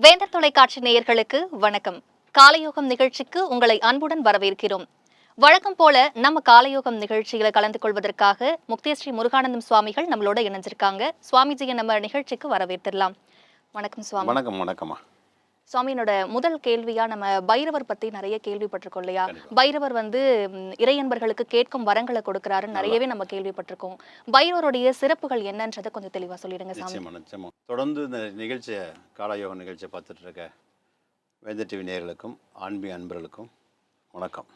வேந்தர் தொலைக்காட்சி நேயர்களுக்கு வணக்கம். காலயோகம் நிகழ்ச்சிக்கு உங்களை அன்புடன் வரவேற்கிறோம். வழக்கம் போல நம்ம காலயோகம் நிகழ்ச்சியில கலந்து கொள்வதற்காக முக்தேஸ்ரீ முருகானந்தம் சுவாமிகள் நம்மளோட இணைஞ்சிருக்காங்க. சுவாமிஜியை நம்ம நிகழ்ச்சிக்கு வரவேற்றிடலாம் வணக்கம் சுவாமி. வணக்கம் வணக்கம்மா. சுவாமி என்னோட முதல் கேள்வியா நம்ம பைரவர் பத்தி நிறைய கேள்விப்பட்டிருக்கோம் இல்லையா? பைரவர் வந்து இறையன்பர்களுக்கு கேட்கும் வரங்களை கொடுக்கறாருன்னு நிறையவே நம்ம கேள்விப்பட்டிருக்கோம். பைரவருடைய சிறப்புகள் என்னன்றதை கொஞ்சம் தெளிவா சொல்லிடுங்க சாமி. தொடர்ந்து இந்த நிகழ்ச்சியை காலயோக நிகழ்ச்சியை பார்த்துட்டு இருக்க வேந்த டிவி நேயர்களுக்கும் ஆன்மீக அன்பர்களுக்கும் வணக்கம்.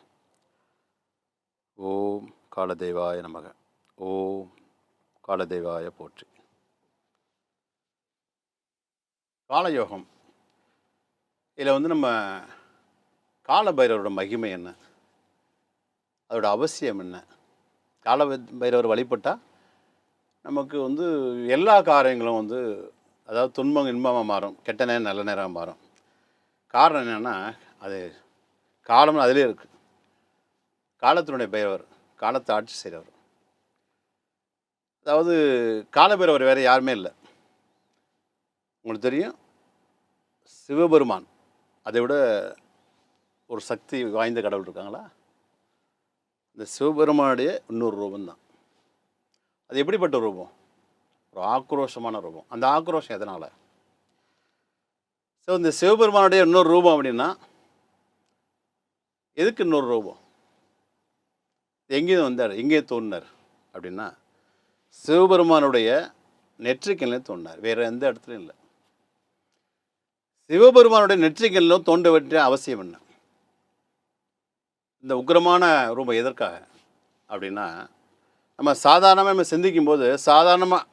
ஓம் காலதெய்வாய நமக. ஓம் காலதெய்வாய போற்றி. காலயோகம் இதில் வந்து நம்ம காலபைரவரோட மகிமை என்ன? அதோட அவசியம் என்ன? கால பைரவர் வழிபட்டால் நமக்கு வந்து எல்லா காரியங்களும் வந்து அதாவது துன்பம் இன்பமாக மாறும். கெட்ட நேரம் நல்ல நேரம் மாறும். காரணம் என்னென்னா அது காலம் அதிலே இருக்குது காலத்தினுடைய பைரவர் காலத்தை ஆட்சி செய்கிறவர் அதாவது காலபைரவர் வேறு யாருமே இல்லை. உங்களுக்கு தெரியும்? சிவபெருமான். அதை விட ஒரு சக்தி வாய்ந்த கடவுள் இருக்காங்களா? இந்த சிவபெருமானுடைய இன்னொரு ரூபம் தான். அது எப்படிப்பட்ட ரூபம்? ஒரு ஆக்ரோஷமான ரூபம். அந்த ஆக்ரோஷம் எதனால்? ஸோ இந்த சிவபெருமானுடைய இன்னொரு ரூபம் அப்படின்னா எதுக்கு இன்னொரு ரூபம்? எங்கேயும் வந்தார் எங்கே தோன்றினார் அப்படின்னா சிவபெருமானுடைய நெற்றிக்கல்லே தோன்றினார். வேறு எந்த இடத்துலையும் இல்லை. சிவபெருமானுடைய நெற்றிகளிலும் தோன்ற வேண்டிய அவசியம் என்ன? இந்த உக்கிரமான ரூபம் எதற்காக? அப்படின்னா நம்ம சாதாரணமாக நம்ம சிந்திக்கும் போது சாதாரணமாக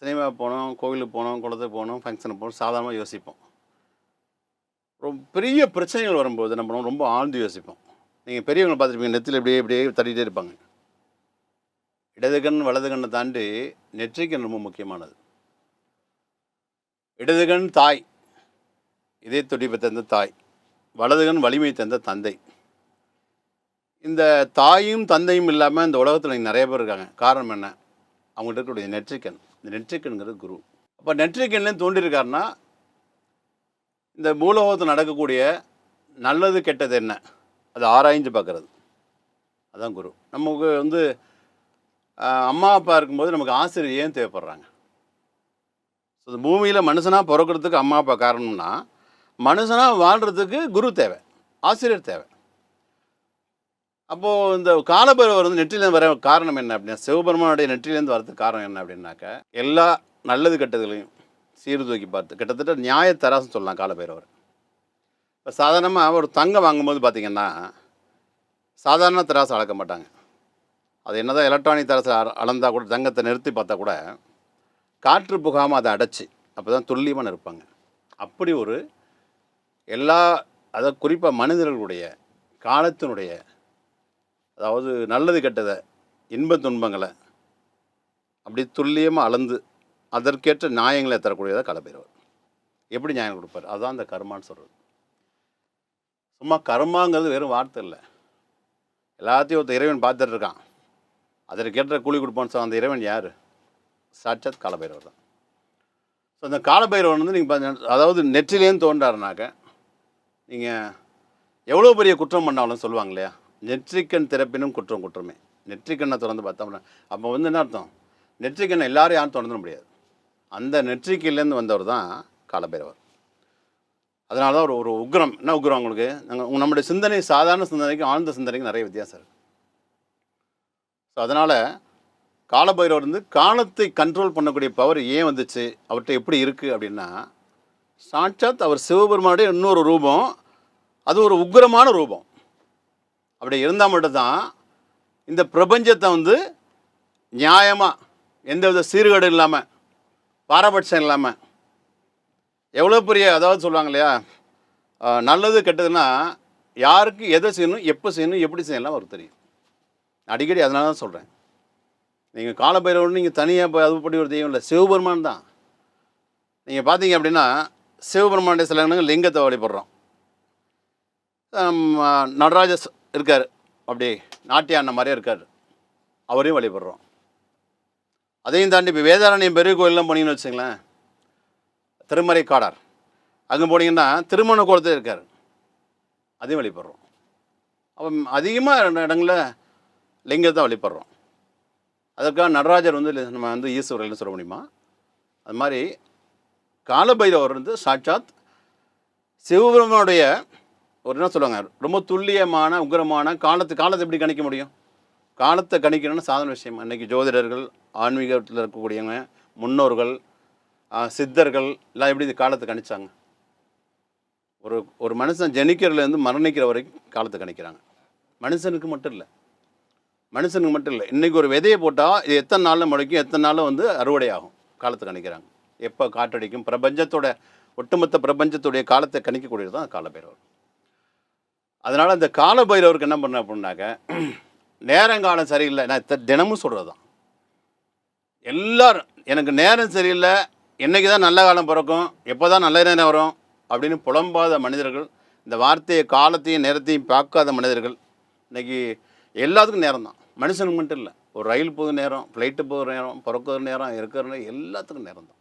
சினிமா போனோம் கோவிலுக்கு போனோம் குளத்துக்கு போனோம் ஃபங்க்ஷனுக்கு போனோம் சாதாரணமாக யோசிப்போம். ரொம்ப பெரிய பிரச்சனைகள் வரும்போது நம்ம ரொம்ப ஆழ்ந்து யோசிப்போம். நீங்கள் பெரியவங்களை பார்த்துருப்பீங்க நெத்தில் இப்படியே இப்படியே தட்டிகிட்டே இருப்பாங்க. இடது கண் வலது கண்ணை தாண்டி நெற்றிக்கண் ரொம்ப முக்கியமானது. இடது கண் தாய். இதே துடிப்பை தந்த தாய் வலதுகன் வலிமை தந்த தந்தை. இந்த தாயும் தந்தையும் இல்லாமல் இந்த உலகத்தில் நிறைய பேர் இருக்காங்க. காரணம் என்ன? அவங்கள்ட்ட இருக்கக்கூடிய நெற்றிக்கன் இந்த நெற்றிக்கன்கிறது குரு. அப்போ நெற்றிக்கன்லேயும் தோன்றியிருக்காருன்னா இந்த பூலோகத்தில் நடக்கக்கூடிய நல்லது கெட்டது என்ன? அதை ஆராய்ஞ்சு பார்க்குறது அதுதான் குரு. நமக்கு வந்து அம்மா அப்பா இருக்கும்போது நமக்கு ஆசிரியர் ஏன் தேவைப்படுறாங்க? ஸோ இந்த பூமியில் மனுஷனாக பிறக்கிறதுக்கு அம்மா அப்பா காரணம்னா மனுஷனாக வாழ்கிறதுக்கு குரு தேவை ஆசிரியர் தேவை. அப்போது இந்த காலபைரவர் வந்து நெற்றிலேருந்து வர காரணம் என்ன அப்படின்னா சிவபெருமானுடைய நெற்றிலேருந்து வரதுக்கு காரணம் என்ன அப்படின்னாக்க எல்லா நல்லது கெட்டதுகளையும் சீர்தூக்கி பார்த்து கிட்டத்தட்ட நியாய தராசுன்னு சொல்லலாம் காலபைரவர். இப்போ சாதாரணமாக ஒரு தங்கம் வாங்கும்போது பார்த்திங்கன்னா சாதாரண தராசு அளக்க மாட்டாங்க. அது என்னதான் எலக்ட்ரானிக் தராசு அ- கூட தங்கத்தை நிறுத்தி பார்த்தா கூட காற்று புகாமல் அதை அடைச்சி அப்போ தான் துல்லியமாக இருப்பாங்க அப்படி ஒரு எல்லா அதை குறிப்பாக மனிதர்களுடைய காலத்தினுடைய அதாவது நல்லது கெட்டதை இன்ப துன்பங்களை அப்படி துல்லியமாக அளந்து அதற்கேற்ற நியாயங்களை தரக்கூடியதாக கலப்பைரவர் எப்படி நியாயம் கொடுப்பார்? அதுதான் அந்த கர்மான்னு சொல்கிறது சும்மா கர்மாங்கிறது வெறும் வார்த்தை இல்லை. எல்லாத்தையும் ஒருத்தர் இறைவன் பார்த்துட்டு இருக்கான். அதற்கேற்ற கூலி கொடுப்பான்னு சொல்ல அந்த இறைவன் யார்? சாட்சாத் காலபைரவர் தான். ஸோ அந்த காலபைரவன் வந்து நீங்கள் பார்த்தீங்கன்னா அதாவது நெற்றிலேருந்து தோன்றாருனாக்க நீங்கள் எவ்வளோ பெரிய குற்றம் பண்ணாலும் சொல்லுவாங்க இல்லையா நெற்றிக்கண் திறப்பினும் குற்றம் குற்றமே. நெற்றிக்கண்ணை திறந்து பார்த்தோம்னா அப்போ வந்து என்ன அர்த்தம்? நெற்றிக்கண்ணை எல்லாரும் யாரும் திறந்துட முடியாது. அந்த நெற்றிக்கையிலேருந்து வந்தவர் தான் காலபைரவர். அதனால தான் ஒரு ஒரு உக்ரம். என்ன உக்ரம் உங்களுக்கு? நாங்கள் நம்முடைய சிந்தனை சாதாரண சிந்தனைக்கும் ஆழ்ந்த சிந்தனைக்கும் நிறைய வித்தியாசம் இருக்குது ஸோ அதனால் காலபைரவர் வந்து காலத்தை கண்ட்ரோல் பண்ணக்கூடிய பவர் ஏன் வந்துச்சு? அவர்கிட்ட எப்படி இருக்குது அப்படின்னா சாட்சாத் அவர் சிவபெருமானுடைய இன்னொரு ரூபம். அது ஒரு உக்ரமான ரூபம். அப்படி இருந்தால் மட்டும்தான் இந்த பிரபஞ்சத்தை வந்து நியாயமாக எந்தவித சீர்கேடு இல்லாமல் பாரபட்சம் இல்லாமல் எவ்வளோ பெரிய அதாவது சொல்லுவாங்க இல்லையா நல்லது கெட்டதுன்னா யாருக்கு எதை செய்யணும் எப்போ செய்யணும் எப்படி செய்யலாம் அவருக்கு தெரியும். அடிக்கடி அதனால தான் சொல்கிறேன் நீங்கள் காலப்பயிரோடு நீங்கள் தனியாக அதுபடி ஒரு தெய்வம் இல்லை. சிவபெருமான் தான். நீங்கள் பார்த்தீங்க அப்படின்னா சிவபெருமானுடைய சில லிங்கத்தை வழிபடுறோம். ஆம், நடராஜ இருக்கார். அப்படி நாட்டிய அண்ணன் மாதிரியே இருக்கார். அவரையும் வழிபடுறோம். அதையும் தாண்டி இப்போ வேதாரண்யம் பெரிய கோயிலெலாம் போனீங்கன்னு வச்சுங்களேன் திருமறை காடார் அங்கே போனீங்கன்னா திருமண கோலத்தில் இருக்கார். அதையும் வழிபடுறோம். அப்போ அதிகமாக இடங்களில் லிங்கத்தை வழிபடுறோம். அதற்காக நடராஜர் வந்து நம்ம வந்து ஈஸ்வரர்னு சொல்ல முடியுமா? அது மாதிரி காலபைரவர் வந்து சாட்சாத் சிவபெருமனுடைய ஒரு என்ன சொல்லுவாங்க ரொம்ப துல்லியமான உக்கிரமான காலத்து காலத்தை எப்படி கணிக்க முடியும்? காலத்தை கணிக்கணும்னு சாதாரண விஷயம். அன்னைக்கு ஜோதிடர்கள் ஆன்மீகத்தில் இருக்கக்கூடியவங்க முன்னோர்கள் சித்தர்கள் எல்லாம் எப்படி இந்த காலத்தை கணிச்சாங்க? ஒரு ஒரு மனுஷன் ஜனிக்கிறதுலேருந்து மரணிக்கிற வரைக்கும் காலத்தை கணிக்கிறாங்க. மனுஷனுக்கு மட்டும் இல்லை. மனுஷனுக்கு மட்டும் இல்லை. இன்றைக்கி ஒரு விதையை போட்டால் இது எத்தனை நாளில் முளைக்கும் எத்தனை நாளில் வந்து அறுவடை ஆகும் காலத்தை கணிக்கிறாங்க. எப்போ காற்றடிக்கும்? பிரபஞ்சத்தோட ஒட்டுமொத்த பிரபஞ்சத்துடைய காலத்தை கணிக்கக்கூடியது தான் காலபைரவர். அதனால் அந்த காலபைரவருக்கு என்ன பண்ண அப்படின்னாக்க நேரங்காலம் சரியில்லை. நான் தினமும் சொல்கிறது தான் எல்லாரும் எனக்கு நேரம் சரியில்லை என்றைக்கு தான் நல்ல காலம் பிறக்கும் எப்போ தான் நல்ல நேரம் வரும் அப்படின்னு புலம்பாத மனிதர்கள் இந்த வார்த்தையை காலத்தையும் நேரத்தையும் பார்க்காத மனிதர்கள் இன்னைக்கு எல்லாத்துக்கும் நேரம் தான். மனுஷனுக்கு மட்டும் இல்லை ஒரு ரயில் போகிற நேரம் ஃப்ளைட்டு போகிற நேரம் பிறக்கிற நேரம் இருக்கிற நேரம் எல்லாத்துக்கும் நேரம் தான்.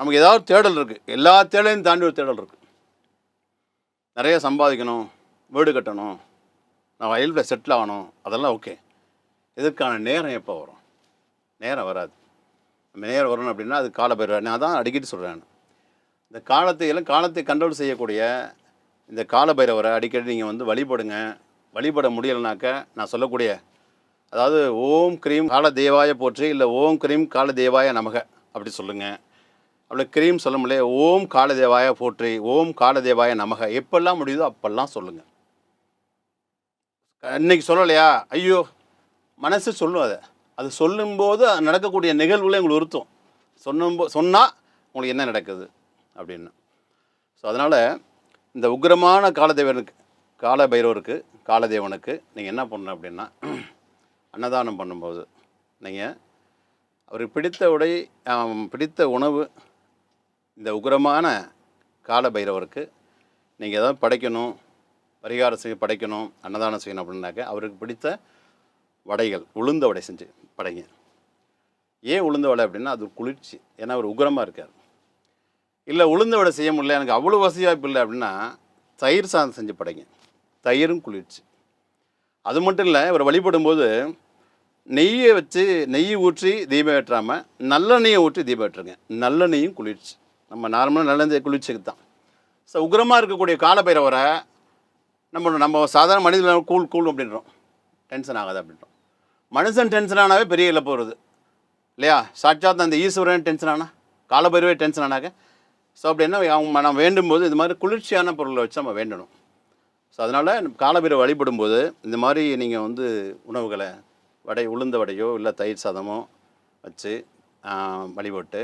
நமக்கு ஏதாவது தேடல் இருக்குது எல்லா தேடலையும் தாண்டி ஒரு தேடல் இருக்குது நிறைய சம்பாதிக்கணும் வீடு கட்டணும் நான் வயலில் செட்டில் ஆகணும் அதெல்லாம் ஓகே இதற்கான நேரம் எப்போ வரும்? நேரம் வராது. நம்ம நேரம் வரணும் அப்படின்னா அது காலபைரவர் நான் தான் அடிக்கடி சொல்கிறேன் இந்த காலத்தை எல்லாம் காலத்தை கண்ட்ரோல் செய்யக்கூடிய இந்த காலபைரவரை அடிக்கடி நீங்கள் வந்து வழிபடுங்க. வழிபட முடியலைனாக்க நான் சொல்லக்கூடிய அதாவது ஓம் கிரீம் கால தேவாய போற்றி இல்லை ஓம் கிரீம் கால தேவாய நமக அப்படி சொல்லுங்கள் அப்படி கிரீம் சொல்ல முடியல. ஓம் காலதேவாய போற்றி ஓம் காலதேவாய நமக. எப்பெல்லாம் முடியுதோ அப்பெல்லாம் சொல்லுங்கள் இன்னைக்கு சொல்லலையா? ஐயோ மனசு சொல்லும் அதை. அது சொல்லும்போது நடக்கக்கூடிய நிகழ்வுகளை உங்களுக்கு உறுத்தும். சொன்னும்போ சொன்னால் உங்களுக்கு என்ன நடக்குது அப்படின்னு. ஸோ அதனால் இந்த உக்கிரமான காலதேவனுக்கு காலபைரவருக்கு காலதேவனுக்கு நீங்கள் என்ன பண்ணணும் அப்படின்னா அன்னதானம் பண்ணும்போது நீங்கள் அவருக்கு பிடித்த உடை பிடித்த உணவு இந்த உகரமான கால பைரவருக்கு நீங்கள் ஏதாவது படைக்கணும் பரிகாரம் செய்ய படைக்கணும் அன்னதானம் செய்யணும் அப்படின்னாக்க அவருக்கு பிடித்த வடைகள் உளுந்த வடை செஞ்சு படைங்க. ஏன் உளுந்த வடை அப்படின்னா அது குளிர்ச்சி. ஏன்னா அவர் உக்ரமாக இருக்கார். இல்லை உளுந்த வடை செய்ய முடியல எனக்கு அவ்வளோ வசதி வாய்ப்பு இல்லை அப்படின்னா தயிர் சாதம் செஞ்சு படைங்க. தயிரும் குளிர்ச்சி. அது மட்டும் இல்லை இவர் வழிபடும்போது நெய்யை வச்சு நெய் ஊற்றி தீபம் ஏற்றாமல் நல்லெண்ணெயை ஊற்றி தீபம் ஏற்றுங்க. நல்லெண்ணெயும் குளிர்ச்சி. நம்ம நார்மலாக நல்லெண்ணெய் குளிர்ச்சிக்கு தான். ஸோ உக்ரமாக இருக்கக்கூடிய காலபைரவரை நம்ம நம்ம சாதாரண மனிதன் கூல் கூல் அப்படின்றோம். டென்ஷன் ஆகாது அப்படின்றோம். மனுஷன் டென்ஷன் ஆனாவே பெரிய இழப்பு வருது. இல்லையா? சாட்சாத் அந்த ஈஸ்வரன் டென்ஷன் ஆனால் காலபைரவே டென்ஷன் ஆனாக்க ஸோ அப்படின்னா அவங்க நம்ம வேண்டும் போது இது மாதிரி குளிர்ச்சியான பொருளை வச்சு நம்ம வேண்டணும். ஸோ அதனால் காலபைரவ வழிபடும்போது இந்த மாதிரி நீங்கள் வந்து உணவுகளை வடை உளுந்த வடையோ இல்லை தயிர் சாதமோ வச்சு வழிபட்டு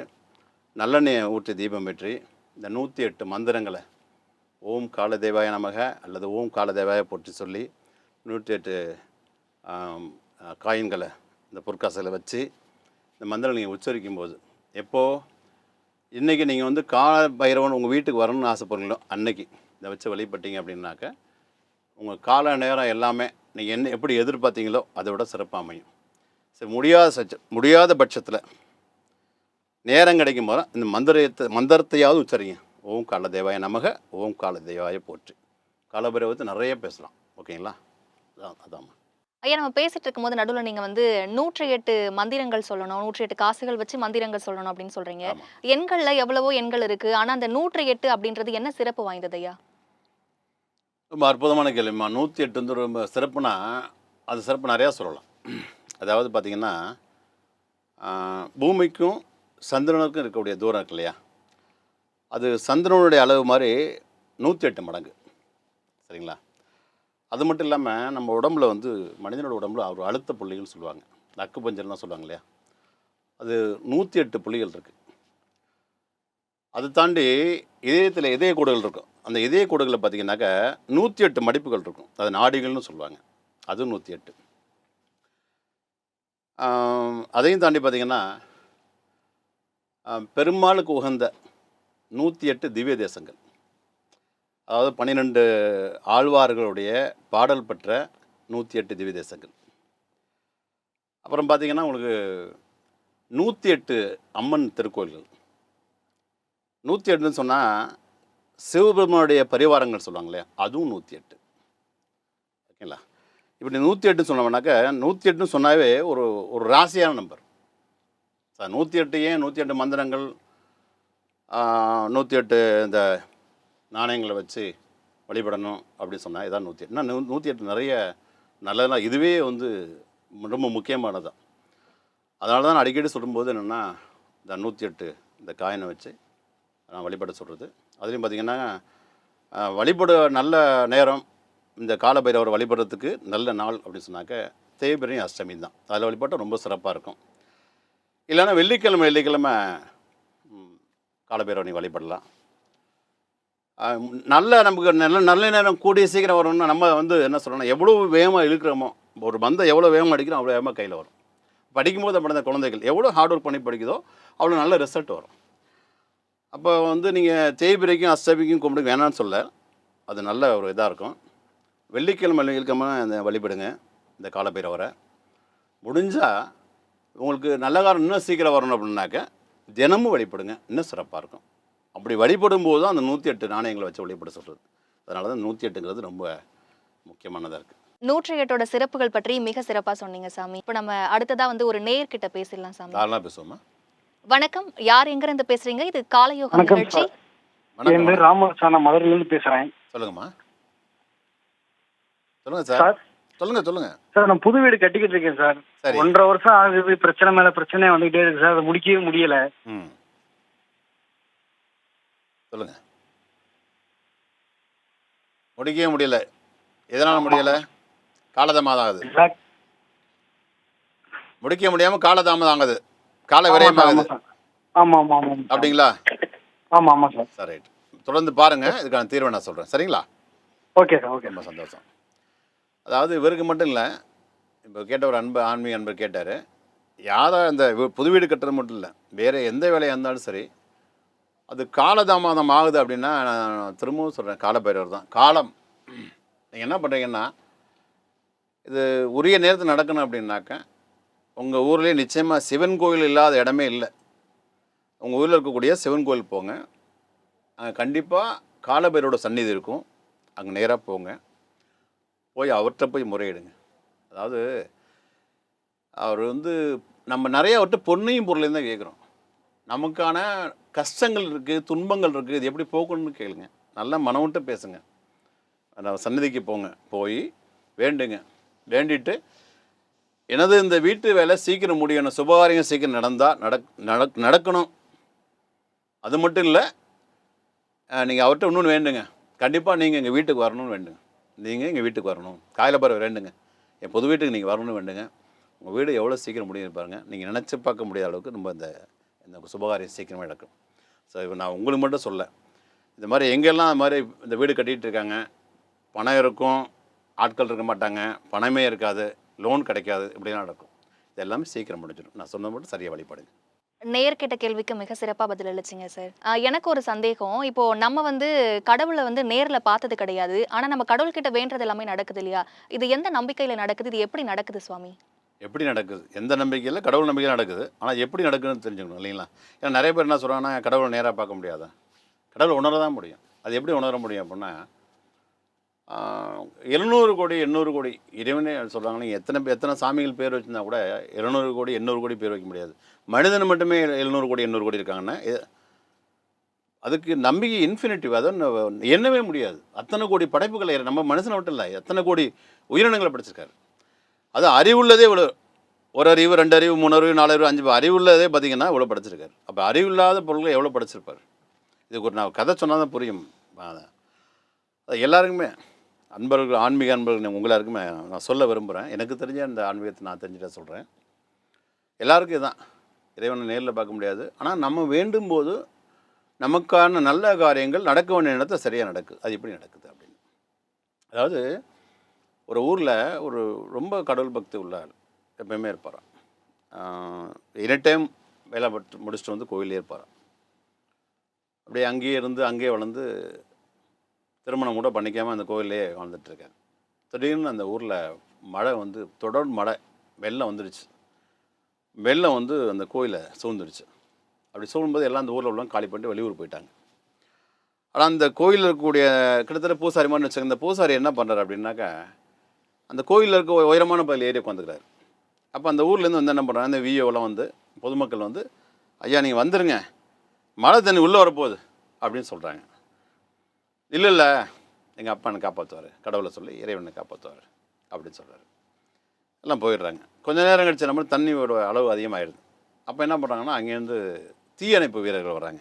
நல்லெண்ணெயை ஊற்றி தீபம் பெற்றி இந்த நூற்றி எட்டு மந்திரங்களை ஓம் காலதேவாய நமக அல்லது ஓம் காலதேவாய போற்றி சொல்லி நூற்றி எட்டு காயின்களை இந்த பொற்காசில் வச்சு இந்த மந்திரம் நீங்கள் உச்சரிக்கும் போது எப்போது இன்றைக்கி நீங்கள் வந்து கால பைரவன் உங்கள் வீட்டுக்கு வரணும்னு ஆசைப்படுறீங்களோ அன்னைக்கு இதை வச்சு வழிபட்டீங்க அப்படின்னாக்க உங்கள் கால நேரம் எல்லாமே நீங்கள் என்ன எப்படி எதிர்பார்த்தீங்களோ அதை விட சிறப்பாக அமையும். சரி முடியாத சச்ச முடியாத பட்சத்தில் நேரம் கிடைக்கும் போது இந்த மந்திரத்தை மந்திரத்தையாவது உச்சரிங்க. ஓம் கால தேவாய நமக ஓம் கால தேவாய போற்றி. காலபைரவத்தை நிறைய பேசலாம். ஓகேங்களா? அதான் அதாம்மா ஐயா நம்ம பேசிட்டு இருக்கும்போது நடுவுல நீங்க வந்து நூற்றி எட்டு மந்திரங்கள் சொல்லணும் நூற்றி எட்டு காசுகள் வச்சு மந்திரங்கள் சொல்லணும் அப்படின்னு சொல்றீங்க. ஆமாம் எண்கள்ல எவ்வளவோ எண்கள் இருக்கு. ஆனா அந்த நூற்றி எட்டு அப்படின்றது என்ன சிறப்பு வாய்ந்தது ஐயா? ரொம்ப அற்புதமான கேள்விம்மா. நூற்றி எட்டு வந்து ரொம்ப சிறப்புனா அது சிறப்பு நிறையா சொல்லலாம். அதாவது பார்த்திங்கன்னா பூமிக்கும் சந்திரனுக்கும் இருக்கக்கூடிய தூரம் இருக்கு இல்லையா? அது சந்திரனுடைய அளவு மாதிரி நூற்றி எட்டு மடங்கு. சரிங்களா? அது மட்டும் இல்லாமல் நம்ம உடம்புல வந்து மனிதனோட உடம்புல ஒரு அழுத்த புள்ளிகள்னு சொல்லுவாங்க. இந்த அக்கு பஞ்சர்லாம் சொல்லுவாங்க இல்லையா? அது நூற்றி எட்டு புள்ளிகள் இருக்குது அதை தாண்டி இதயத்தில் இதய கூடுகள் இருக்கும். அந்த இதய கூடுகளில் பார்த்தீங்கன்னாக்கா நூற்றி எட்டு மடிப்புகள் இருக்கும். அது நாடிகள்னு சொல்லுவாங்க. அதுவும் நூற்றி எட்டு அதையும் தாண்டி பார்த்தீங்கன்னா பெருமாளுக்கு உகந்த நூற்றி எட்டு திவ்ய தேசங்கள். அதாவது பன்னிரெண்டு ஆழ்வார்களுடைய பாடல் பெற்ற நூற்றி எட்டு திவ்ய தேசங்கள். அப்புறம் பார்த்திங்கன்னா உங்களுக்கு நூற்றி எட்டு அம்மன் திருக்கோயில்கள். நூற்றி எட்டுன்னு சொன்னால் சிவபெருமானுடைய பரிவாரங்கள் சொல்லுவாங்க இல்லையா? அதுவும் நூற்றி எட்டு ஓகேங்களா? இப்படி நூற்றி எட்டுன்னு சொன்னோம்னாக்க நூற்றி எட்டுன்னு சொன்னாவே ஒரு ஒரு ராசியான நம்பர். சார் நூற்றி எட்டு ஏன் நூற்றி எட்டு மந்திரங்கள் நூற்றி எட்டு இந்த நாணயங்களை வச்சு வழிபடணும் அப்படின்னு சொன்னால் இதான் நூற்றி எட்டு நூ நூற்றி எட்டு நிறைய நல்லதெல்லாம் இதுவே வந்து ரொம்ப முக்கியமானதான் அதனால தான் நான் அடிக்கடி சொல்லும்போது என்னென்னா இந்த நூற்றி எட்டு இந்த காயினை வச்சு நான் வழிபட சொல்கிறது அதுலேயும் பார்த்தீங்கன்னா வழிபட நல்ல நேரம் இந்த காலபைரவர் வழிபடுறதுக்கு நல்ல நாள் அப்படின்னு சொன்னாக்க தேய்பிரை அஷ்டமி தான் அதில் வழிபட்டால் ரொம்ப சிறப்பாக இருக்கும். இல்லைன்னா வெள்ளிக்கிழமை வெள்ளிக்கிழமை ம், வழிபடலாம். நல்ல நமக்கு நல்ல நல்ல நேரம் கூடிய சீக்கிரம் வரும்னா நம்ம வந்து என்ன சொல்லணும் எவ்வளோ வேகமாக இழுக்கிறோமோ ஒரு பந்தை எவ்வளோ வேகமாக அடிக்கிறோம் அவ்வளோ வேகமாக கையில் வரும். படிக்கும்போது அப்படி அந்த குழந்தைகள். எவ்வளோ ஹார்ட் ஒர்க் பண்ணி படிக்குதோ அவ்வளோ நல்ல ரிசல்ட் வரும். அப்போ வந்து நீங்கள் தேய்பிரைக்கும் அஸ்தபிக்கும் கும்பிடுங்க. வேணாம்னு சொல்ல. அது நல்ல ஒரு இதாக இருக்கும். வெள்ளிக்கிழமை வெள்ளிக்கிழமை அந்த வழிபடுங்க இந்த காலப்பைரவரை முடிஞ்சால் உங்களுக்கு நல்ல காலம் இன்னும் சீக்கிரம் வரணும் அப்படின்னாக்க தினமும் வழிபடுங்க. இன்னும் சிறப்பாக இருக்கும். அப்படி வழிபடும் போது தான் அந்த நூற்றி எட்டு நாணயங்களை வச்சு வழிபட சொல்கிறது அதனால தான் நூற்றி எட்டுங்கிறது ரொம்ப முக்கியமானதாக இருக்குது நூற்றி எட்டோட சிறப்புகள் பற்றி மிக சிறப்பா சொன்னீங்க சாமி. இப்போ நம்ம அடுத்ததா வந்து ஒரு நேர்கிட்ட பேசிடலாம் சாமி. தாராளமாக பேசுவோமா? வணக்கம். யார் எங்க இருந்து பேசுறீங்க? இது காலயோகம் நிகழ்ச்சி. என் வணக்கம். பேர் நான் மதுரையிலிருந்து பேசுறேன். சொல்லுங்கம்மா. சொல்லுங்கள் சார் சார் சொல்லுங்கள் சொல்லுங்கள் சார் நான் புது வீடு கட்டிக்கிட்டு இருக்கேன் சார். ஒன்றரை வருஷம் ஆகுது பிரச்சனை மேல பிரச்சனை வந்துகிட்டே இருக்கு சார். அதை முடிக்கவே முடியல. சொல்லுங்க. முடிக்கவே முடியல. எதனால் முடியல? காலதாமதம் ஆகுது. முடிக்க முடியாமல் காலதாமதம் ஆகுது. கால ஆமா சார், விரயமாகுது ஆமா. ஆமா ஆமா. அப்படிங்களா? ஆமா ஆமா சார். சரி ரைட். தொடர்ந்து பாருங்க. இதுக்கான தீர்வை நான் சொல்கிறேன் சரிங்களா? ஓகே சார் ஓகே ரொம்ப சந்தோஷம். அதாவது இவருக்கு மட்டும் இல்லை இப்போ கேட்ட ஒரு அன்பு ஆன்மீக அன்பர் கேட்டார். யாரா இந்த புது வீடு கட்டுறது மட்டும் இல்லை வேறு எந்த வேலையாக இருந்தாலும் சரி அது காலதாமதம் ஆகுது அப்படின்னா நான் திரும்பவும் சொல்கிறேன் காலப்பயிரவர் தான். காலம். நீங்கள் என்ன பண்ணுறீங்கன்னா இது உரிய நேரத்தில் நடக்கணும் அப்படின்னாக்க உங்கள் ஊர்லேயே நிச்சயமாக சிவன் கோயில் இல்லாத இடமே இல்லை. உங்கள் ஊரில் இருக்கக்கூடிய சிவன் கோயில் போங்க. அங்கே கண்டிப்பாக காலபைரோட சந்நிதி இருக்கும். அங்கே நேராக போங்க. போய் அவர்கிட்ட போய் முறையிடுங்க. அதாவது அவர் வந்து நம்ம நிறைய அவர்கிட்ட பொண்ணையும் பொருளையும் தான் கேட்குறோம். நமக்கான கஷ்டங்கள் இருக்குது துன்பங்கள் இருக்குது இது எப்படி போகணும்னு கேளுங்க. நல்லா மனம் விட்டு பேசுங்க சன்னதிக்கு போங்க. போய் வேண்டுங்க. வேண்டிட்டு எனது இந்த வீட்டு வேலை சீக்கிரம் முடியணும் சுபகாரியம் சீக்கிரம் நடந்தால் நடக் நடக் நடக்கணும். அது மட்டும் இல்லை நீங்கள் அவர்கிட்ட இன்னொன்று வேண்டுங்க. கண்டிப்பாக நீங்கள் எங்கள் வீட்டுக்கு வரணும்னு வேண்டுங்க. நீங்கள் எங்கள் வீட்டுக்கு வரணும்? காயலப்பற வேண்டுங்க என் புது வீட்டுக்கு நீங்கள் வரணும்னு வேண்டுங்க. உங்கள் வீடு எவ்வளோ சீக்கிரம் முடியும் பாருங்கள் நீங்கள் நினச்சி பார்க்க முடியாத அளவுக்கு நம்ம இந்த இந்த சுபகாரியம் சீக்கிரமாக நடக்கும். ஸோ இப்போ நான் உங்களுக்கு மட்டும் சொல்ல. இந்த மாதிரி எங்கெல்லாம் இந்த மாதிரி இந்த வீடு கட்டிகிட்டு இருக்காங்க. பணம் இருக்கும் ஆட்கள் இருக்க மாட்டாங்க பணமே இருக்காது லோன் கிடைக்காது இப்படிலாம் நடக்கும். இது எல்லாமே சீக்கிரம் முடிஞ்சிடும். நான் சொன்னது மட்டும் சரியாக வழிபாடுங்க. நேர்கிட்ட கேள்விக்கு மிக சிறப்பாக பதில் அளிச்சிங்க சார் எனக்கு ஒரு சந்தேகம். இப்போ நம்ம வந்து கடவுளை வந்து நேரில் பார்த்தது கிடையாது. ஆனால் நம்ம கடவுள்கிட்ட வேண்டது எல்லாமே நடக்குது இல்லையா? இது எந்த நம்பிக்கையில் நடக்குது? இது எப்படி நடக்குது சுவாமி? எப்படி நடக்குது? எந்த நம்பிக்கையில்? கடவுள் நம்பிக்கையில் நடக்குது. ஆனால் எப்படி நடக்குதுன்னு தெரிஞ்சுக்கணும் இல்லைங்களா? ஏன்னா நிறைய பேர் என்ன சொல்கிறாங்கன்னா கடவுளை நேராக பார்க்க முடியாதா? கடவுளை உணர தான் முடியும். அது எப்படி உணர முடியும் அப்படின்னா எழுநூறு கோடி எண்ணூறு கோடி இறைவனே சொல்கிறாங்க எத்தனை எத்தனை சாமிகள் பேர் வச்சிருந்தா கூட எழுநூறு கோடி எண்ணூறு கோடி பேர் வைக்க முடியாது. மனிதன் மட்டுமே எழுநூறு கோடி எண்ணூறு கோடி இருக்காங்கன்னா இது- அதுக்கு நம்பிக்கை இன்ஃபினிட்டிவ் அதை எண்ணவே முடியாது. அத்தனை கோடி படைப்புகளை நம்ம மனுஷனை மட்டும் இல்லை எத்தனை கோடி உயிரினங்களை படைச்சிருக்காரு. அது அறிவுள்ளதே இவ்வளோ ஒரு அறிவு ரெண்டு அறிவு மூணு அறிவு நாலு அறிவு அஞ்சு அறிவுள்ளதே பார்த்தீங்கன்னா இவ்வளோ படைச்சிருக்காரு. அப்போ அறிவில்லாத பொருள்களை எவ்வளோ படைச்சிருப்பார்? இதுக்கு ஒரு நான் கதை சொன்னால் தான் புரியும். அது எல்லாருக்குமே அன்பர்கள் ஆன்மீக அன்பர்கள் உங்களாருக்குமே நான் சொல்ல விரும்புகிறேன் எனக்கு தெரிஞ்ச அந்த ஆன்மீகத்தை நான் தெரிஞ்சுட்டே சொல்கிறேன் எல்லாருக்கும் இதுதான் இறைவனை நேரில் பார்க்க முடியாது. ஆனால் நம்ம வேண்டும் போது நமக்கான நல்ல காரியங்கள் நடக்க வேண்டிய இடத்த சரியாக நடக்குது அது எப்படி நடக்குது அப்படின்னு. அதாவது ஒரு ஊரில் ஒரு ரொம்ப கடவுள் பக்தி உள்ள எப்பயுமே இருப்பாராம். எனி டைம் வேலை பட்டு முடிச்சுட்டு வந்து கோயிலே இருப்பாராம். அப்படியே அங்கேயே இருந்து அங்கேயே வளர்ந்து திருமணம் கூட பண்ணிக்காமல் அந்த கோயிலே வாழ்ந்துட்டுருக்காங்க திடீர்னு அந்த ஊரில் மழை வந்து தொடர் மழை வெள்ளம் வந்துடுச்சு வெள்ளம் வந்து அந்த கோயிலை சூழ்ந்துடுச்சு. அப்படி சூழும்போது எல்லாம் அந்த ஊரில் உள்ளவங்க காலி பண்ணிட்டு வெளியூர் போயிட்டாங்க. ஆனால் அந்த கோயிலில் இருக்கக்கூடிய கிட்டத்தட்ட பூசாரி மாதிரி வச்சுக்க இந்த பூசாரி என்ன பண்ணுறாரு அப்படின்னாக்கா அந்த கோயிலில் இருக்க உயரமான பகுதியில் ஏறி உட்காந்துக்கிறாரு அப்போ அந்த ஊர்லேருந்து வந்து என்ன பண்ணுறாங்க அந்த விஓலாம் வந்து பொதுமக்கள் வந்து ஐயா நீங்கள் வந்துடுங்க மழை தண்ணி உள்ளே வரப்போகுது. அப்படின்னு சொல்கிறாங்க இல்லை இல்லை. எங்கள் அப்பா என்னை காப்பாற்றுவார் கடவுளை சொல்லி இறைவனை காப்பாற்றுவார் அப்படின்னு சொல்கிறாரு எல்லாம் போயிடுறாங்க. கொஞ்ச நேரம் கழிச்சு நம்ம தண்ணியோட அளவு அதிகமாகிடுது அப்போ என்ன பண்ணுறாங்கன்னா அங்கேருந்து தீயணைப்பு வீரர்கள் வராங்க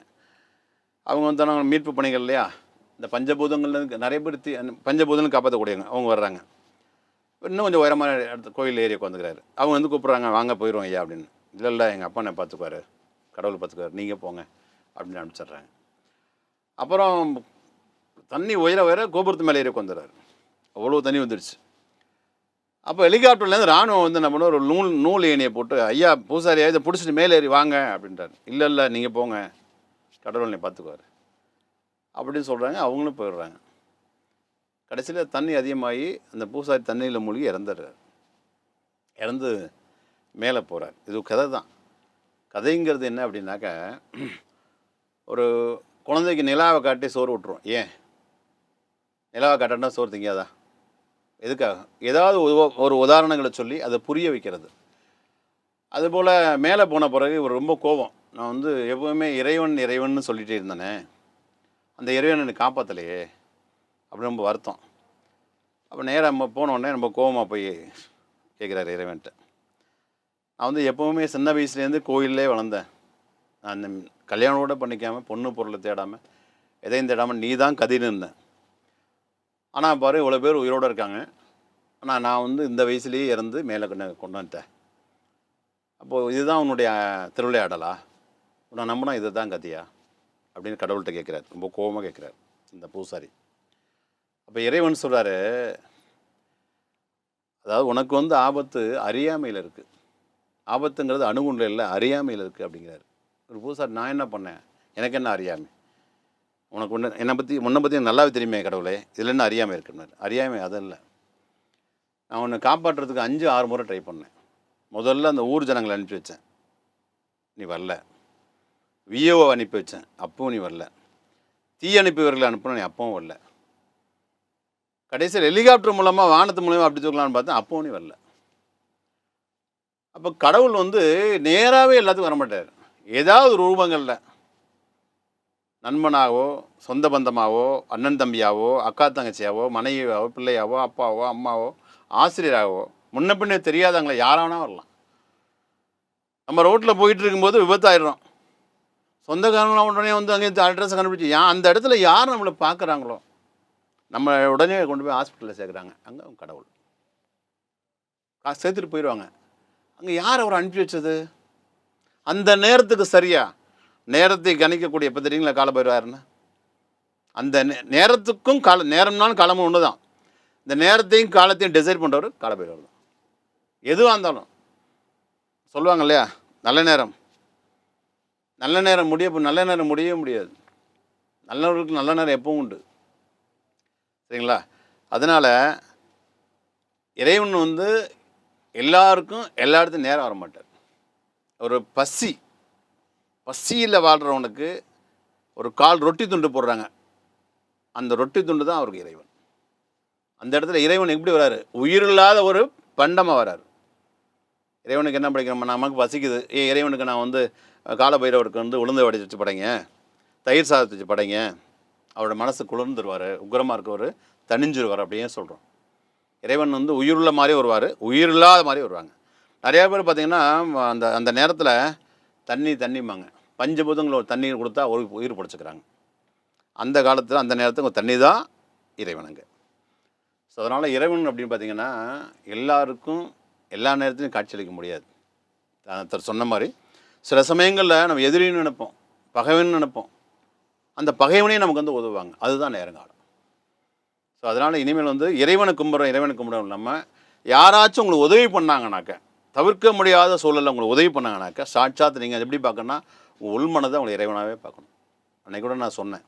அவங்க வந்து நாங்கள் மீட்பு பணிகள் இல்லையா? இந்த பஞ்சபூதங்கள்லேருந்து நிறைய பேர் தீ பஞ்சபூதங்கள் காப்பாற்றக்கூடியவங்க அவங்க வர்றாங்க. இன்னும் கொஞ்சம் உயரமான இடத்து கோயில் ஏரியா உட்காந்துக்கிறாரு அவங்க வந்து கூப்பிட்றாங்க வாங்க போயிடுவோம் ஐயா அப்படின்னு. இல்லை இல்லை எங்கள் அப்பா என்னை பார்த்துக்குவாரு கடவுள் பார்த்துக்குவாரு நீங்கள் போங்க அப்படின்னு அனுப்பிச்சிடுறாங்க. அப்புறம் தண்ணி உயர உயர கோபுரத்து மேலே ஏறி உட்காந்துறாரு அவ்வளோ தண்ணி வந்துடுச்சு அப்போ ஹெலிகாப்டர்லேருந்து ராணுவம் வந்து என்ன பண்ணுவோம் ஒரு நூல் நூல் ஏணியை போட்டு ஐயா பூசாரி இதை பிடிச்சிட்டு மேலே ஏறி வாங்க அப்படின்றாரு இல்லை இல்லை நீங்கள் போங்க. கடவுள் நீ பார்த்துக்குவார். அப்படின்னு சொல்கிறாங்க அவங்களும் போயிடுறாங்க. கடைசியில் தண்ணி அதிகமாகி அந்த பூசாரி தண்ணியில் மூழ்கி இறந்துடுறார். இறந்து மேலே போகிறார் இது கதை தான். கதைங்கிறது என்ன அப்படின்னாக்கா ஒரு குழந்தைக்கு நிலாவை காட்டி சோறு விட்டுரும் ஏன்? நிலாவை காட்டினா சோறு திங்காதா? எதுக்காக? ஏதாவது ஒரு உதாரணங்களை சொல்லி அதை புரிய வைக்கிறது. அதுபோல் மேலே போன பிறகு இவர் ரொம்ப கோபம். நான் வந்து எப்பவுமே இறைவன் இறைவன் சொல்லிகிட்டே இருந்தேனே. அந்த இறைவன் என்னை காப்பாற்றலையே அப்படின்னு ரொம்ப வருத்தம். அப்போ நேராக நம்ம போனோடனே ரொம்ப கோபமாக கோவமாக போய் கேட்குறாரு இறைவன்கிட்ட நான் வந்து எப்போவுமே சின்ன வயசுலேருந்து கோயிலே வளர்ந்தேன். நான் அந்த கல்யாணம் கூட பண்ணிக்காமல் பொண்ணு பொருளை தேடாமல் எதையும் தேடாமல் நீ தான் கதின்னு இருந்தேன். ஆனால் பாரு இவ்வளோ பேர் உயிரோடு இருக்காங்க. ஆனால் நான் வந்து இந்த வயசுலேயே இறந்து மேலே கொண்டு கொண்டு வந்துட்டேன். அப்போது இதுதான் உன்னுடைய திருவிளையாடலா? உன்னை நம்பினா இது தான் கதியா? அப்படின்னு கடவுள்கிட்ட கேட்குறாரு ரொம்ப கோபமாக கேட்குறாரு இந்த பூசாரி. அப்போ இறைவன் சொல்கிறாரு அதாவது உனக்கு வந்து ஆபத்து அறியாமையில் இருக்குது ஆபத்துங்கிறது அணுகுண்டில் இல்லை அறியாமையில் இருக்குது அப்படிங்கிறாரு. ஒரு பூசாரி நான் என்ன பண்ணேன்? எனக்கு என்ன அறியாமை? உனக்கு ஒன்று என்னை பற்றி உன்னை பற்றி நல்லாவே தெரியுமே கடவுளே. இதில் என்ன அறியாமல் இருக்குன்னாரு அறியாமல் அது இல்லை. நான் உன்னை காப்பாற்றுறதுக்கு அஞ்சு ஆறு முறை ட்ரை பண்ணேன். முதல்ல அந்த ஊர் ஜனங்களை அனுப்பி வச்சேன். நீ வரல. விஏஓ அனுப்பி வச்சேன். அப்பவும் நீ வரல. தீ அனுப்பியவர்களை அனுப்பின நீ அப்பவும் வரல. கடைசியில் ஹெலிகாப்டர் மூலமாக வானத்து மூலமாக அப்படி சொல்லலாம்னு பார்த்தேன் அப்பவும் நீ வரல. அப்போ கடவுள் வந்து நேராகவே எல்லாத்துக்கும் வரமாட்டார். ஏதாவது ரூபங்களில். நண்பனாகவோ சொந்த பந்தமாகவோ அண்ணன் தம்பியாவோ அக்கா தங்கச்சியாவோ மனைவியாவோ பிள்ளையாவோ அப்பாவோ அம்மாவோ ஆசிரியராகவோ முன்ன பின்னே தெரியாதவங்கள யாராவனா வரலாம். நம்ம ரோட்டில் போயிட்டு இருக்கும்போது விபத்தாயிடுறோம். சொந்தக்காரங்களாம் உடனே வந்து அங்கே அட்ரஸை கண்டுபிடிச்சி ஏன் அந்த இடத்துல யார் நம்மளை பார்க்குறாங்களோ நம்ம உடனே கொண்டு போய் ஹாஸ்பிட்டலில் சேர்க்குறாங்க. அங்கே அவங்க கடவுள். காசு சேர்த்துட்டு போயிடுவாங்க. அங்கே யார் அவர் அனுப்பி வச்சது? அந்த நேரத்துக்கு சரியாக நேரத்தை கணிக்கக்கூடிய இப்போ தெரியுங்களா காலபைரவாருன்னு அந்த நே- நேரத்துக்கும் கால நேரம்னாலும் காலமும் ஒன்று தான் இந்த நேரத்தையும் காலத்தையும் டிசைட் பண்ணுறவர் காலபைரவர் தான். எதுவாக இருந்தாலும். சொல்லுவாங்க இல்லையா? நல்ல நேரம். நல்ல நேரம் முடிய நல்ல நேரம் முடியவே முடியாது. நல்லவர்களுக்கு நல்ல நேரம் எப்பவும் உண்டு. சரிங்களா? அதனால் இறைவன் வந்து எல்லாருக்கும் எல்லா இடத்துலையும் நேரம் வர மாட்டார் ஒரு பசி பசியில் வாழ்கிறவனுக்கு ஒரு கால் ரொட்டி துண்டு போடுறாங்க. அந்த ரொட்டி துண்டு தான் அவருக்கு இறைவன். அந்த இடத்துல இறைவன் எப்படி வராரு? உயிரில்லாத ஒரு பண்டமாக வராரு. இறைவனுக்கு என்ன படிக்கிறோம்? நமக்கு பசிக்குது. ஏ இறைவனுக்கு நான் வந்து கால பைரவருக்கு வந்து உளுந்த வடிச்சு வச்சு படைங்க. தயிர் சாதத்தை வச்சு படைங்க. அவரோட மனசு குளிர்ந்துருவார். உக்கிரமாக இருக்கவர் தனிஞ்சிருவார் அப்படியே சொல்கிறோம் இறைவன் வந்து உயிருள்ள மாதிரி வருவார். உயிரில்லாத மாதிரி வருவாங்க. நிறையா பேர் பார்த்திங்கன்னா அந்த அந்த நேரத்தில் தண்ணி தண்ணிம்பாங்க. பஞ்சபூதங்களோட தண்ணீர் கொடுத்தா ஒரு உயிர் பிடிச்சிக்கிறாங்க. அந்த காலத்தில் அந்த நேரத்துக்கு தண்ணி தான் இறைவனுங்க ஸோ அதனால் இறைவன் அப்படின்னு பார்த்தீங்கன்னா எல்லாருக்கும் எல்லா நேரத்திலையும் காட்சியளிக்க முடியாது. ஒருத்தர் சொன்ன மாதிரி. சில சமயங்களில் நம்ம எதிரின்னு நினைப்போம் பகைவன் நினைப்போம். அந்த பகைவனையும் நமக்கு வந்து உதவுவாங்க. அதுதான் நேரங்காலம். ஸோ அதனால் இனிமேல் வந்து இறைவனை கும்பிட்றோம் இறைவனை கும்பிட்றோம் இல்லாமல் யாராச்சும் உங்களுக்கு உதவி பண்ணாங்கனாக்க தவிர்க்க முடியாத சூழலில் உங்களுக்கு உதவி பண்ணாங்கனாக்க சாட்சாத் நீங்கள் எப்படி பார்க்கணும்னா உங்கள் உள்மனதை அவங்களை இறைவனாகவே பார்க்கணும். அன்னைக்கு கூட நான் சொன்னேன்.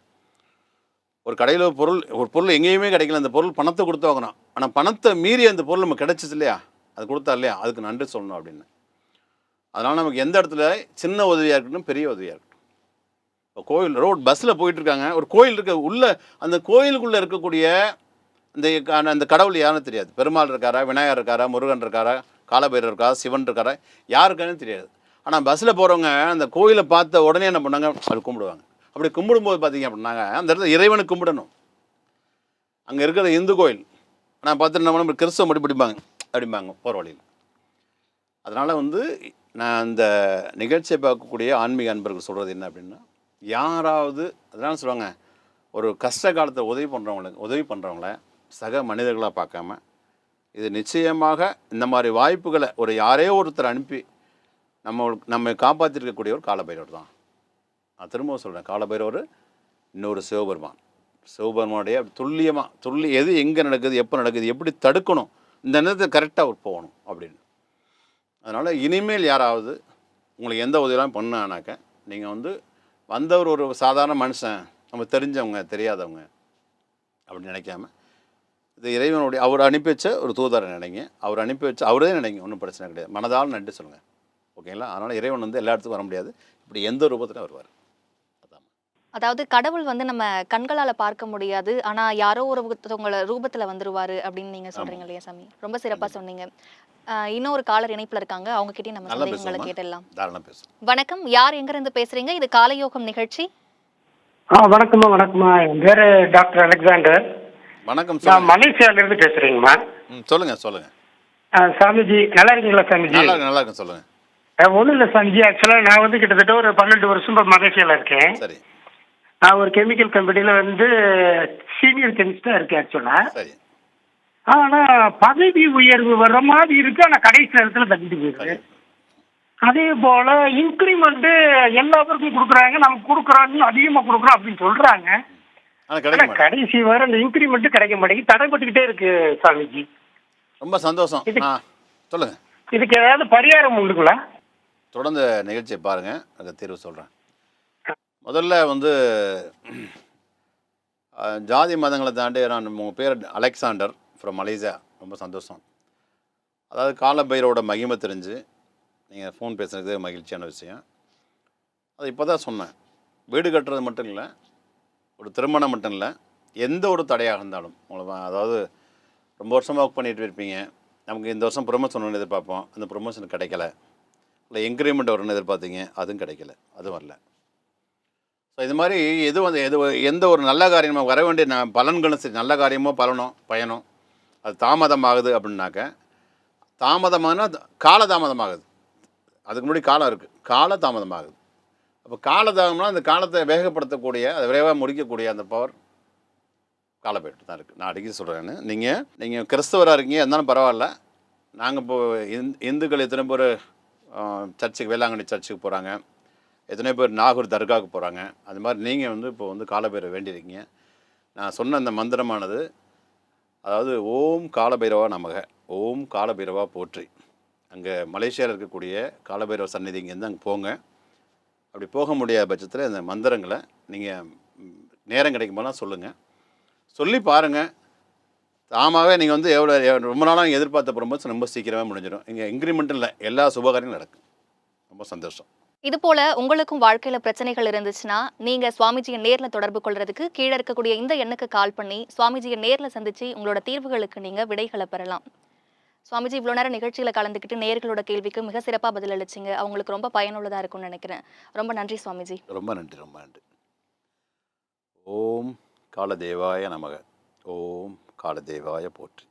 ஒரு கடையில் ஒரு பொருள் ஒரு பொருள் எங்கேயுமே கிடைக்கல. அந்த பொருள் பணத்தை கொடுத்து வாங்கணும் ஆனால் பணத்தை மீறி அந்த பொருள் நமக்கு கிடைச்சிச்சு இல்லையா? அது கொடுத்தா இல்லையா? அதுக்கு நன்றி சொல்லணும் அப்படின்னு. அதனால் நமக்கு எந்த இடத்துல சின்ன உதவியாக இருக்கட்டும் பெரிய உதவியாக இருக்கட்டும். இப்போ கோயில் ரோட் பஸ்ஸில் போயிட்டுருக்காங்க ஒரு கோயில் இருக்க உள்ள அந்த கோயிலுக்குள்ளே இருக்கக்கூடிய இந்த க- அந்த கடவுள் யாருன்னு தெரியாது. பெருமாள் இருக்காரா விநாயகர் இருக்காரா முருகன் இருக்காரா காலபைரர் இருக்கா சிவன் இருக்காரா யாருக்கானு தெரியாது. ஆனால் பஸ்ஸில் போகிறவங்க அந்த கோயிலை பார்த்த உடனே என்ன பண்ணாங்க? அப்படி கும்பிடுவாங்க. அப்படி கும்பிடும்போது பார்த்தீங்க அப்படின்னாங்க அந்த இடத்துல இறைவனை கும்பிடணும். அங்கே இருக்கிற இந்து கோயில். ஆனால் பார்த்துட்டு என்ன பண்ண கிறிஸ்தவம் மட்டும் பிடிப்பாங்க அப்படிம்பாங்க போகிற வழியில். அதனால் வந்து நான் அந்த நிகழ்ச்சியை பார்க்கக்கூடிய ஆன்மீக அன்பர்கள் சொல்கிறது என்ன அப்படின்னா யாராவது அதனால சொல்லுவாங்க ஒரு கஷ்ட காலத்தை உதவி பண்ணுறவங்களுக்கு உதவி பண்ணுறவங்கள சக மனிதர்களாக பார்க்காம இது நிச்சயமாக இந்த மாதிரி வாய்ப்புகளை ஒரு யாரே ஒருத்தர் அனுப்பி நம்ம நம்ம காப்பாற்றிருக்கக்கூடிய ஒரு காலபைரவர் தான். நான் திரும்பவும் சொல்கிறேன் காலபைரவர் இன்னொரு சிவபெருமான். சிவபெருமானுடைய துல்லியமாக துல்லி எது எங்கே நடக்குது எப்போ நடக்குது எப்படி தடுக்கணும் இந்த நேரத்தில் கரெக்டாக அவர் போகணும் அப்படின்னு. அதனால் இனிமேல் யாராவது உங்களுக்கு எந்த உதவியெல்லாம் பண்ணானாக்க நீங்கள் வந்து வந்தவர் ஒரு சாதாரண மனுஷன் நம்ம தெரிஞ்சவங்க தெரியாதவங்க அப்படின்னு நினைக்காம இது இறைவனுடைய அவர் அனுப்பி வச்ச ஒரு தூதரை நினைங்க அவர் அனுப்பி வச்ச அவரே நினைங்க ஒன்றும் பிரச்சனை கிடையாது. மனதால் நன்றி சொல்லுங்கள் ஓகேங்களா? அதனால் இறைவன் வந்து எல்லா இடத்துக்கும் வர முடியாது. இப்படி எந்த ரூபத்தில் வருவார்? அதாவது கடவுள் வந்து நம்ம கண்களால பார்க்க முடியாது. ஆனா யாரோ ஒரு ஒருத்தவங்கள ரூபத்துல வந்துருவாரு அப்படின்னு நீங்க சொல்றீங்க இல்லையா சாமி? ரொம்ப சிறப்பா சொன்னீங்க. ஆஹ் இன்னொரு காலர் இணைப்புல இருக்காங்க. அவங்க கிட்டயும் நம்ம நல்லா சந்தேகங்களை பேசும் வணக்கம். யார் எங்க இருந்து பேசுறீங்க? இது காலயோகம் நிகழ்ச்சி. ஆ வணக்கம்மா வணக்கம்மா. என் பேர் டாக்டர் அலெக்சாண்டர். வணக்கம் நான் மலேசியாவிலிருந்து பேசுகிறேங்கம்மா ம் சொல்லுங்கள் சொல்லுங்கள் ஆ, சாமிஜி நல்லா இருக்கீங்களா சாமிஜி? நல்லா இருக்கு நல்லா இருக்கு சொல்லுங்கள் ஒன்றும் இல்லை சாமிஜி ஆக்சுவலாக நான் வந்து கிட்டத்தட்ட ஒரு பன்னெண்டு வருஷம் இப்போ மலேசியாவில் இருக்கேன். சரி. நான் ஒரு கெமிக்கல் கம்பெனியில் வந்து சீனியர் கெமிஸ்டாக இருக்கேன் ஆக்சுவலாக ஆனால் பதவி உயர்வு வர்ற மாதிரி இருக்கு. ஆனால் கடைசி நேரத்தில் தங்கிட்டு போயிருக்கு அதே போல இன்க்ரிமெண்ட் எல்லாருக்கும் கொடுக்குறாங்க. நமக்கு கொடுக்குறாங்க அதிகமாக கொடுக்குறோம் அப்படின்னு சொல்றாங்க. ஆனால் கடைசி வரை அந்த இன்க்ரிமெண்ட் கிடைக்க மாட்டேங்குது. தடைப்பட்டுக்கிட்டே இருக்கு சாமிஜி. ரொம்ப சந்தோஷம். சொல்லுங்கள் இதுக்கு ஏதாவது பரிகாரம் உண்டுங்களா? தொடர்ந்து நிகழ்ச்சியை பாருங்கள் அந்த தீர்வு சொல்கிறேன் முதல்ல வந்து ஜாதி மதங்களை தாண்டி நான் உங்கள் பேர் அலெக்சாண்டர் ஃப்ரம் மலேசியா. ரொம்ப சந்தோஷம். அதாவது காலபைரோட மகிமை தெரிஞ்சு நீங்கள் ஃபோன் பேசுறது மகிழ்ச்சியான விஷயம். அது இப்போ தான் சொன்னேன். வீடு கட்டுறது மட்டும் இல்லை ஒரு திருமணம் மட்டும் இல்லை எந்த ஒரு தடையாக இருந்தாலும் உங்களை அதாவது ரொம்ப வருஷமாக ஒர்க் பண்ணிட்டு இருப்பீங்க. நமக்கு இந்த வருஷம் ப்ரொமோஷன் ஒன்று எதிர்பார்ப்போம். அந்த ப்ரொமோஷன் கிடைக்கல. இல்லை என்கரேஜ்மெண்ட் வரும்னு எதிர்பார்த்தீங்க? அதுவும் கிடைக்கல. அதுவும் வரல. ஸோ இது மாதிரி எது வந்து எது எந்த ஒரு நல்ல காரியமோ வர வேண்டிய ந பலன்களும் சரி நல்ல காரியமோ பலனோ பயனோ அது தாமதமாகுது அப்படின்னாக்க தாமதமான கால தாமதமாகுது அதுக்கு முன்னாடி காலம் இருக்குது கால தாமதமாகுது அப்போ காலதாமம்னா அந்த காலத்தை வேகப்படுத்தக்கூடிய அதை விரைவாக முடிக்கக்கூடிய அந்த பவர் காலப்பேட்டு தான் இருக்குது நான் அடிக்கடி சொல்கிறேன்னு நீங்கள் நீங்கள் கிறிஸ்தவராக இருக்கீங்க இருந்தாலும் பரவாயில்ல. நாங்கள் இப்போ இந்து இந்துக்கள் எத்தனை பேர் சர்ச்சுக்கு வேளாங்கண்ணி சர்ச்சுக்கு போகிறாங்க எத்தனை பேர் நாகூர் தர்காவுக்கு போகிறாங்க அது மாதிரி நீங்கள் வந்து இப்போ வந்து காலபைரவ வேண்டியிருக்கீங்க. நான் சொன்ன அந்த மந்திரமானது அதாவது ஓம் காலபைரவா நமக. ஓம் காலபைரவா போற்றி. அங்கே மலேசியாவில் இருக்கக்கூடிய காலபைரவ சந்நிதி இங்கேருந்து அங்கே போங்க. அப்படி போக முடியாத பட்சத்தில் இந்த மந்திரங்களை நீங்கள் நேரம் கிடைக்கும் போதெல்லாம் சொல்லுங்கள் சொல்லி பாருங்கள் தாமாகவே நீங்கள் வந்து எவ்வளோ ரொம்ப நாளாக எதிர்பார்த்த ப்ரொமோஷன் ரொம்ப சீக்கிரமே முடிஞ்சிடும். இங்கே இன்க்ரிமெண்ட் இல்லை. எல்லா சுபகாரியங்களும் நடக்கும். ரொம்ப சந்தோஷம். இது போல உங்களுக்கும் வாழ்க்கையில பிரச்சனைகள் இருந்துச்சுன்னா நீங்க சுவாமிஜியை நேர்ல தொடர்பு கொள்றதுக்கு கீழே இருக்கக்கூடிய இந்த எண்ணுக்கு கால் பண்ணி சுவாமிஜியை நேர்ல சந்திச்சு உங்களோட தீர்வுகளுக்கு நீங்க விடைகளை பெறலாம். சுவாமிஜி இவ்வளோ நேரம் நிகழ்ச்சியில கலந்துக்கிட்டு நேர்களோட கேள்விக்கு மிக சிறப்பா பதில் அளிச்சிங்க அவங்களுக்கு ரொம்ப பயனுள்ளதா இருக்கும்னு நினைக்கிறேன். ரொம்ப நன்றி சுவாமிஜி. ரொம்ப நன்றி ரொம்ப நன்றி. ஓம் காலதேவாய நமக. ஓம் காலதேவாய போற்றி.